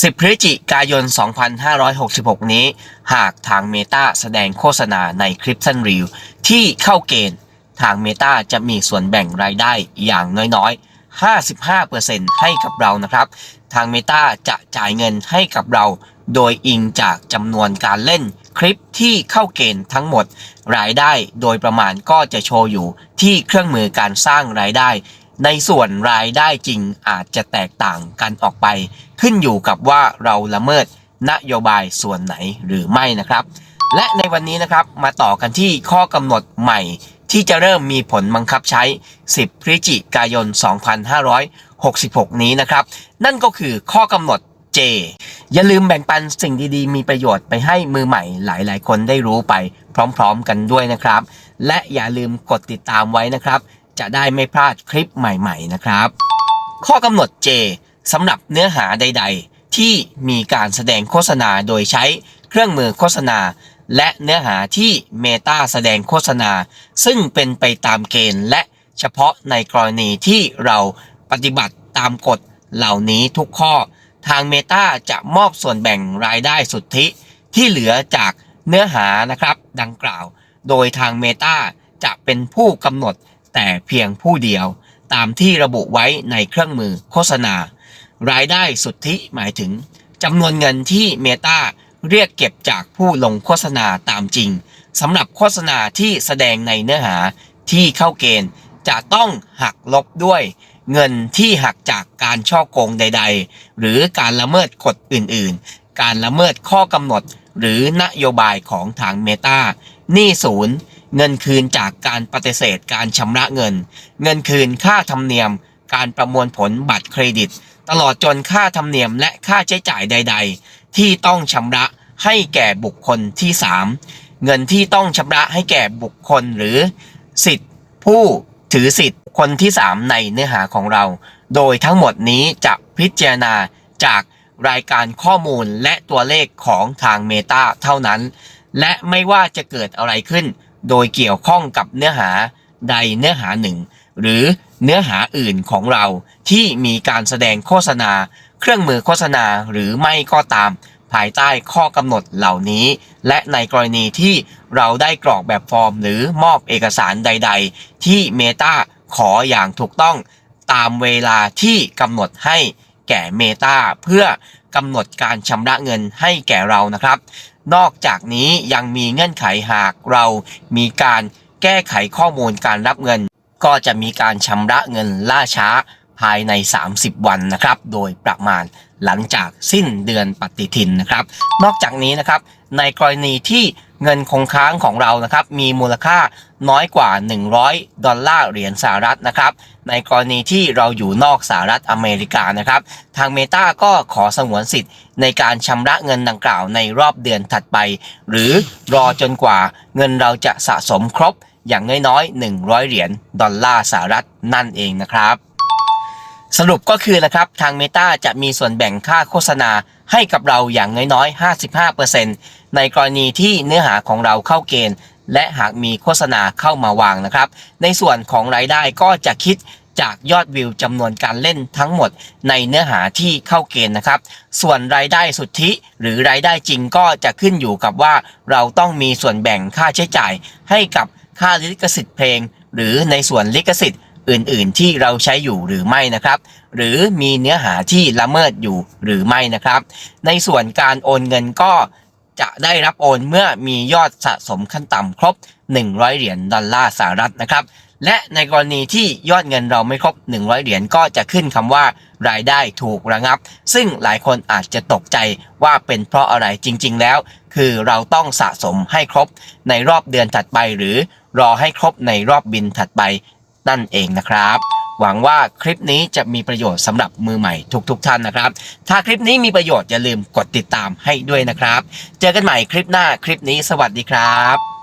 10 พฤศจิกายน 2566 นี้ หากทาง Meta แสดงโฆษณาในคลิปสั้นรีวที่เข้าเกณฑ์ ทาง Meta จะมีส่วนแบ่งรายได้อย่างน้อยๆ 55%ให้กับเรานะครับ ทาง Meta จะจ่ายเงินให้กับเรา โดยอิงจากจำนวนการเล่นคลิปที่เข้าเกณฑ์ทั้งหมด รายได้โดยประมาณก็จะโชว์อยู่ที่เครื่องมือการสร้างรายได้ ในส่วนรายได้จริงอาจจะแตกต่างกันออกไป ขึ้นอยู่กับว่าเราละเมิดนโยบายส่วนไหนหรือไม่นะครับ และในวันนี้นะครับมาต่อกันที่ข้อกำหนดใหม่ ที่จะเริ่มมีผลบังคับใช้ 10 พฤศจิกายน 2566 นี้นะครับ นั่นก็คือข้อกำหนด J อย่าลืมแบ่งปันสิ่งดีๆ มีประโยชน์ไปให้มือใหม่หลายๆ คนได้รู้ไปพร้อมๆกันด้วยนะครับ และอย่าลืมกดติดตามไว้นะครับ จะได้ไม่พลาดคลิปใหม่ ๆ นะครับ ข้อกำหนด J สำหรับเนื้อหาใด ๆ ที่มีการแสดงโฆษณาโดยใช้เครื่องมือโฆษณา และเนื้อหาที่ Meta แสดงโฆษณา ซึ่งเป็นไปตามเกณฑ์ และเฉพาะในกรณีที่เราปฏิบัติตามกฎเหล่านี้ทุกข้อ ทาง Meta จะมอบส่วนแบ่งรายได้สุทธิ ที่เหลือจากเนื้อหานะครับดังกล่าว โดยทาง Meta จะเป็นผู้กำหนด แต่เพียงผู้เดียวตามที่ระบุไว้ในเครื่องมือโฆษณา รายได้สุทธิหมายถึงจำนวนเงินที่ Meta เรียกเก็บจากผู้ลงโฆษณาตามจริงสำหรับโฆษณาที่แสดงในเนื้อหาที่เข้าเกณฑ์จะต้องหักลบด้วยเงินที่หักจากการช่อโกงใด ๆ หรือการละเมิดกฎอื่นๆ การละเมิดข้อกำหนดหรือนโยบายของทาง Meta หนี้ศูนย์ เงินคืนจากการปฏิเสธการชำระเงิน เงินคืนค่าธรรมเนียม การประมวลผลบัตรเครดิต ตลอดจนค่าธรรมเนียมและค่าใช้จ่ายใด ๆ ที่ต้องชำระให้แก่บุคคลที่ 3 เงินที่ต้องชำระให้แก่บุคคลหรือ สิทธิ์ผู้ถือสิทธิ์คนที่ 3 ในเนื้อหาของเรา โดยทั้งหมดนี้จะพิจารณาจากรายการข้อมูลและตัวเลขของทาง Meta เท่านั้น และไม่ว่าจะเกิดอะไรขึ้น โดยเกี่ยวข้องกับเนื้อหาใดเนื้อหาหนึ่ง หรือเนื้อหาอื่นของเราที่มีการแสดงโฆษณา เครื่องมือโฆษณาหรือไม่ก็ตาม ภายใต้ข้อกำหนดเหล่านี้ และในกรณีที่เราได้กรอกแบบฟอร์ม หรือมอบเอกสารใด ๆ ที่ Meta ขออย่างถูกต้องตามเวลาที่กำหนดให้แก่ Meta เพื่อกำหนดการชำระเงินให้แก่เรานะครับ นอกจากนี้ยังมีเงื่อนไขหากเรามีการแก้ไขข้อมูลการรับเงิน ก็จะมีการชำระเงินล่าช้าภายใน 30 วันนะครับ โดยประมาณหลังจากสิ้นเดือนปฏิทินนะครับ นอกจากนี้นะครับ ในกรณีที่เงินคงค้างของเรานะครับ มีมูลค่าน้อยกว่า 100 ดอลลาร์เหรียญสหรัฐนะครับ ในกรณีที่เราอยู่นอกสหรัฐอเมริกานะครับ ทาง Meta ก็ขอสงวนสิทธิ์ในการชำระเงินดังกล่าวในรอบเดือนถัดไป หรือรอจนกว่าเงินเราจะสะสมครบอย่างน้อยๆ 100 เหรียญดอลลาร์สหรัฐนั่นเองนะครับ สรุปก็คือนะครับทาง Meta จะมีส่วนแบ่งค่าโฆษณาให้กับเราอย่างน้อยๆ 55%ในกรณีที่เนื้อหาของเราเข้าเกณฑ์ และหากมีโฆษณาเข้ามาวางนะครับ ในส่วนของรายได้ก็จะคิดจากยอดวิวจำนวนการเล่นทั้งหมดในเนื้อหาที่เข้าเกณฑ์นะครับ ส่วนรายได้สุทธิหรือรายได้จริงก็จะขึ้นอยู่กับว่า เราต้องมีส่วนแบ่งค่าใช้จ่าย ให้กับค่าลิขสิทธิ์เพลง หรือในส่วนลิขสิทธิ์อื่นๆ ที่เราใช้อยู่หรือไม่นะครับ หรือมีเนื้อหาที่ละเมิดอยู่หรือไม่นะครับ ในส่วนการโอนเงินก็ จะได้รับโอนเมื่อมียอดสะสมขั้นต่ำครบ 100 เหรียญดอลลาร์สหรัฐนะครับ และในกรณีที่ยอดเงินเราไม่ครบ 100 เหรียญก็จะขึ้นคำว่ารายได้ถูกระงับ ซึ่งหลายคนอาจจะตกใจว่าเป็นเพราะอะไรจริง ๆ แล้ว คือเราต้องสะสมให้ครบในรอบเดือนถัดไป หรือรอให้ครบในรอบบินถัดไปนั่นเองนะครับ หวังว่าคลิปนี้จะมีประโยชน์สำหรับมือใหม่ทุกๆทท่านนะครับ ถ้าคลิปนี้มีประโยชน์อย่าลืมกดติดตามให้ด้วยนะครับ เจอกันใหม่คลิปหน้าคลิปนี้สวัสดีครับ